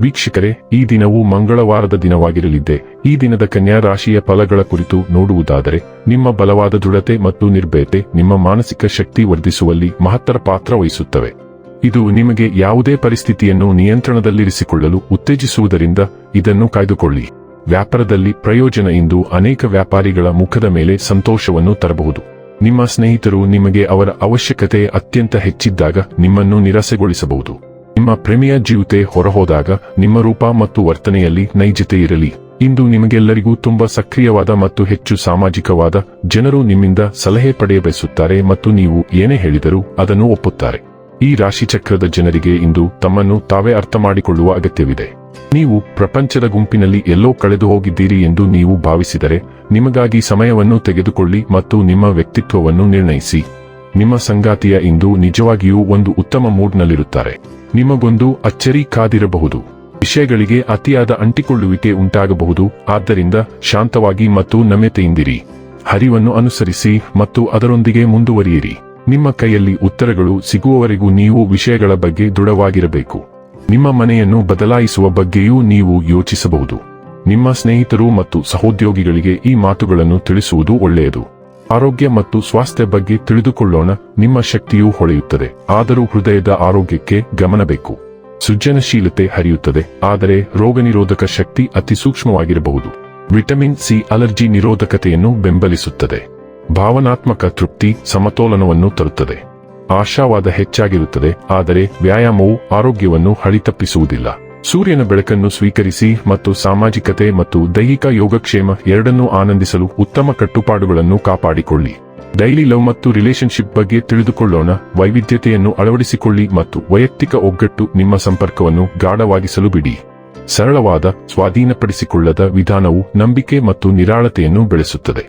ವೀಕ್ಷಕರೇ, ಈ ದಿನವು ಮಂಗಳವಾರದ ದಿನವಾಗಿರಲಿದ್ದೆ, ಈ ದಿನದ ಕನ್ಯಾ ರಾಶಿಯ ಫಲಗಳ ಕುರಿತು ನೋಡುವುದಾದರೆ, ನಿಮ್ಮ ಬಲವಾದ ದೃಢತೆ ಮತ್ತು ನಿರ್ಭಯತೆ ನಿಮ್ಮ ಮಾನಸಿಕ ಶಕ್ತಿ ವರ್ಧಿಸುವಲ್ಲಿ ಮಹತ್ತರ ಪಾತ್ರ ವಹಿಸುತ್ತವೆ. ಇದು ನಿಮಗೆ ಯಾವುದೇ ಪರಿಸ್ಥಿತಿಯನ್ನು ನಿಯಂತ್ರಣದಲ್ಲಿರಿಸಿಕೊಳ್ಳಲು ಉತ್ತೇಜಿಸುವುದರಿಂದ ಇದನ್ನು ಕಾಯ್ದುಕೊಳ್ಳಿ. ವ್ಯಾಪಾರದಲ್ಲಿ ಪ್ರಯೋಜನ ಇಂದು ಅನೇಕ ವ್ಯಾಪಾರಿಗಳ ಮುಖದ ಮೇಲೆ ಸಂತೋಷವನ್ನು ತರಬಹುದು. ನಿಮ್ಮ ಸ್ನೇಹಿತರು ನಿಮಗೆ ಅವರ ಅವಶ್ಯಕತೆ ಅತ್ಯಂತ ಹೆಚ್ಚಿದ್ದಾಗ ನಿಮ್ಮನ್ನು ನಿರಾಸೆಗೊಳಿಸಬಹುದು. ನಿಮ್ಮ ಪ್ರೇಮಿಯ ಜೀವಿತೆ ಹೊರಹೋದಾಗ ನಿಮ್ಮ ರೂಪ ಮತ್ತು ವರ್ತನೆಯಲ್ಲಿ ನೈಜತೆ ಇರಲಿ. ಇಂದು ನಿಮಗೆಲ್ಲರಿಗೂ ತುಂಬಾ ಸಕ್ರಿಯವಾದ ಮತ್ತು ಹೆಚ್ಚು ಸಾಮಾಜಿಕವಾದ ಜನರು ನಿಮ್ಮಿಂದ ಸಲಹೆ ಪಡೆಯಬಯಸುತ್ತಾರೆ ಮತ್ತು ನೀವು ಏನೇ ಹೇಳಿದರೂ ಅದನ್ನು ಒಪ್ಪುತ್ತಾರೆ. ಈ ರಾಶಿಚಕ್ರದ ಜನರಿಗೆ ಇಂದು ತಮ್ಮನ್ನು ತಾವೇ ಅರ್ಥ ಮಾಡಿಕೊಳ್ಳುವ ಅಗತ್ಯವಿದೆ. ನೀವು ಪ್ರಪಂಚದ ಗುಂಪಿನಲ್ಲಿ ಎಲ್ಲೋ ಕಳೆದು ಹೋಗಿದ್ದೀರಿ ಎಂದು ನೀವು ಭಾವಿಸಿದರೆ, ನಿಮಗಾಗಿ ಸಮಯವನ್ನು ತೆಗೆದುಕೊಳ್ಳಿ ಮತ್ತು ನಿಮ್ಮ ವ್ಯಕ್ತಿತ್ವವನ್ನು ನಿರ್ಣಯಿಸಿ. ನಿಮ್ಮ ಸಂಗಾತಿಯ ಇಂದು ನಿಜವಾಗಿಯೂ ಒಂದು ಉತ್ತಮ ಮೂಡ್ನಲ್ಲಿರುತ್ತಾರೆ. ನಿಮಗೊಂದು ಅಚ್ಚರಿ ಕಾದಿರಬಹುದು. ವಿಷಯಗಳಿಗೆ ಅತಿಯಾದ ಅಂಟಿಕೊಳ್ಳುವಿಕೆ ಉಂಟಾಗಬಹುದು. ಆದ್ದರಿಂದ ಶಾಂತವಾಗಿ ಮತ್ತು ನಮ್ಯತೆಯಿಂದಿರಿ. ಹರಿವನ್ನು ಅನುಸರಿಸಿ ಮತ್ತು ಅದರೊಂದಿಗೆ ಮುಂದುವರಿಯಿರಿ. ನಿಮ್ಮ ಕೈಯಲ್ಲಿ ಉತ್ತರಗಳು ಸಿಗುವವರೆಗೂ ನೀವು ವಿಷಯಗಳ ಬಗ್ಗೆ ದೃಢವಾಗಿರಬೇಕು. ನಿಮ್ಮ ಮನೆಯನ್ನು ಬದಲಾಯಿಸುವ ಬಗ್ಗೆಯೂ ನೀವು ಯೋಚಿಸಬಹುದು. ನಿಮ್ಮ ಸ್ನೇಹಿತರು ಮತ್ತು ಸಹೋದ್ಯೋಗಿಗಳಿಗೆ ಈ ಮಾತುಗಳನ್ನು ತಿಳಿಸುವುದು ಒಳ್ಳೆಯದು. ಆರೋಗ್ಯ ಮತ್ತು ಸ್ವಾಸ್ಥ್ಯ ಬಗ್ಗೆ ತಿಳಿದುಕೊಳ್ಳೋಣ, ನಿಮ್ಮ ಶಕ್ತಿಯು ಹೊಳೆಯುತ್ತದೆ, ಆದರೂ ಹೃದಯದ ಆರೋಗ್ಯಕ್ಕೆ ಗಮನ ಬೇಕು ಸೃಜನಶೀಲತೆ ಹರಿಯುತ್ತದೆ, ಆದರೆ ರೋಗನಿರೋಧಕ ಶಕ್ತಿ ಅತಿ ಸೂಕ್ಷ್ಮವಾಗಿರಬಹುದು. ವಿಟಮಿನ್ ಸಿ ಅಲರ್ಜಿ ನಿರೋಧಕತೆಯನ್ನು ಬೆಂಬಲಿಸುತ್ತದೆ. ಭಾವನಾತ್ಮಕ ತೃಪ್ತಿ ಸಮತೋಲನವನ್ನು ತರುತ್ತದೆ. ಆಶಾವಾದ ಹೆಚ್ಚಾಗಿರುತ್ತದೆ, ಆದರೆ ವ್ಯಾಯಾಮವು ಆರೋಗ್ಯವನ್ನು ಹಳಿತಪ್ಪಿಸುವುದಿಲ್ಲ. ಸೂರ್ಯನ ಬೆಳಕನ್ನು ಸ್ವೀಕರಿಸಿ ಮತ್ತು ಸಾಮಾಜಿಕತೆ ಮತ್ತು ದೈಹಿಕ ಯೋಗಕ್ಷೇಮ ಎರಡನ್ನೂ ಆನಂದಿಸಲು ಉತ್ತಮ ಕಟ್ಟುಪಾಡುಗಳನ್ನು ಕಾಪಾಡಿಕೊಳ್ಳಿ. ಡೈಲಿ ಲವ್ ಮತ್ತು ರಿಲೇಶನ್ಶಿಪ್ ಬಗ್ಗೆ ತಿಳಿದುಕೊಳ್ಳೋಣ. ವೈವಿಧ್ಯತೆಯನ್ನು ಅಳವಡಿಸಿಕೊಳ್ಳಿ ಮತ್ತು ವೈಯಕ್ತಿಕ ಒಗ್ಗಟ್ಟು ನಿಮ್ಮ ಸಂಪರ್ಕವನ್ನು ಗಾಢವಾಗಿಸಲು ಬಿಡಿ. ಸರಳವಾದ, ಸ್ವಾಧೀನಪಡಿಸಿಕೊಳ್ಳದ ವಿಧಾನವು ನಂಬಿಕೆ ಮತ್ತು ನಿರಾಳತೆಯನ್ನು ಬೆಳೆಸುತ್ತದೆ.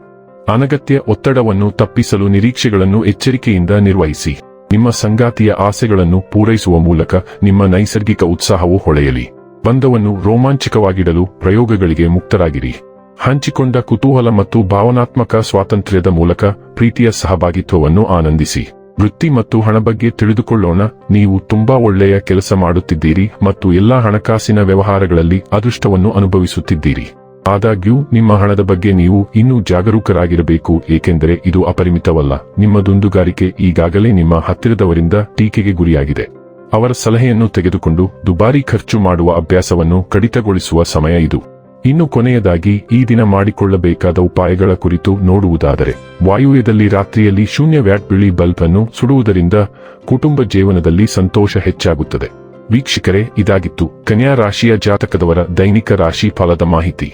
ಅನಗತ್ಯ ಒತ್ತಡವನ್ನು ತಪ್ಪಿಸಲು ನಿರೀಕ್ಷೆಗಳನ್ನು ಎಚ್ಚರಿಕೆಯಿಂದ ನಿರ್ವಹಿಸಿ. ನಿಮ್ಮ ಸಂಗಾತಿಯ ಆಸೆಗಳನ್ನು ಪೂರೈಸುವ ಮೂಲಕ ನಿಮ್ಮ ನೈಸರ್ಗಿಕ ಉತ್ಸಾಹವು ಹೊಳೆಯಲಿ. ಬಂಧವನ್ನು ರೋಮಾಂಚಕವಾಗಿಡಲು ಪ್ರಯೋಗಗಳಿಗೆ ಮುಕ್ತರಾಗಿರಿ. ಹಂಚಿಕೊಂಡ ಕುತೂಹಲ ಮತ್ತು ಭಾವನಾತ್ಮಕ ಸ್ವಾತಂತ್ರ್ಯದ ಮೂಲಕ ಪ್ರೀತಿಯ ಸಹಭಾಗಿತ್ವವನ್ನು ಆನಂದಿಸಿ. ವೃತ್ತಿ ಮತ್ತು ಹಣ ಬಗ್ಗೆ ತಿಳಿದುಕೊಳ್ಳೋಣ. ನೀವು ತುಂಬಾ ಒಳ್ಳೆಯ ಕೆಲಸ ಮಾಡುತ್ತಿದ್ದೀರಿ ಮತ್ತು ಎಲ್ಲಾ ಹಣಕಾಸಿನ ವ್ಯವಹಾರಗಳಲ್ಲಿ ಅದೃಷ್ಟವನ್ನು ಅನುಭವಿಸುತ್ತಿದ್ದೀರಿ. ಆದಾಗ್ಯೂ, ನಿಮ್ಮ ಹಣದ ಬಗ್ಗೆ ನೀವು ಇನ್ನೂ ಜಾಗರೂಕರಾಗಿರಬೇಕು, ಏಕೆಂದರೆ ಇದು ಅಪರಿಮಿತವಲ್ಲ. ನಿಮ್ಮ ದುಂದುಗಾರಿಕೆ ಈಗಾಗಲೇ ನಿಮ್ಮ ಹತ್ತಿರದವರಿಂದ ಟೀಕೆಗೆ ಗುರಿಯಾಗಿದೆ. ಅವರ ಸಲಹೆಯನ್ನು ತೆಗೆದುಕೊಂಡು ದುಬಾರಿ ಖರ್ಚು ಮಾಡುವ ಅಭ್ಯಾಸವನ್ನು ಕಡಿತಗೊಳಿಸುವ ಸಮಯ ಇದು. ಇನ್ನು ಕೊನೆಯದಾಗಿ, ಈ ದಿನ ಮಾಡಿಕೊಳ್ಳಬೇಕಾದ ಉಪಾಯಗಳ ಕುರಿತು ನೋಡುವುದಾದರೆ, ವಾಯುವ್ಯದಲ್ಲಿ ರಾತ್ರಿಯಲ್ಲಿ ಶೂನ್ಯ ವ್ಯಾಟ್ ಬಿಳಿ ಬಲ್ಬ್ ಅನ್ನು ಸುಡುವುದರಿಂದ ಕುಟುಂಬ ಜೀವನದಲ್ಲಿ ಸಂತೋಷ ಹೆಚ್ಚಾಗುತ್ತದೆ. ವೀಕ್ಷಕರೇ, ಇದಾಗಿತ್ತು ಕನ್ಯಾ ರಾಶಿಯ ಜಾತಕದವರ ದೈನಿಕ ರಾಶಿ ಫಲದ ಮಾಹಿತಿ.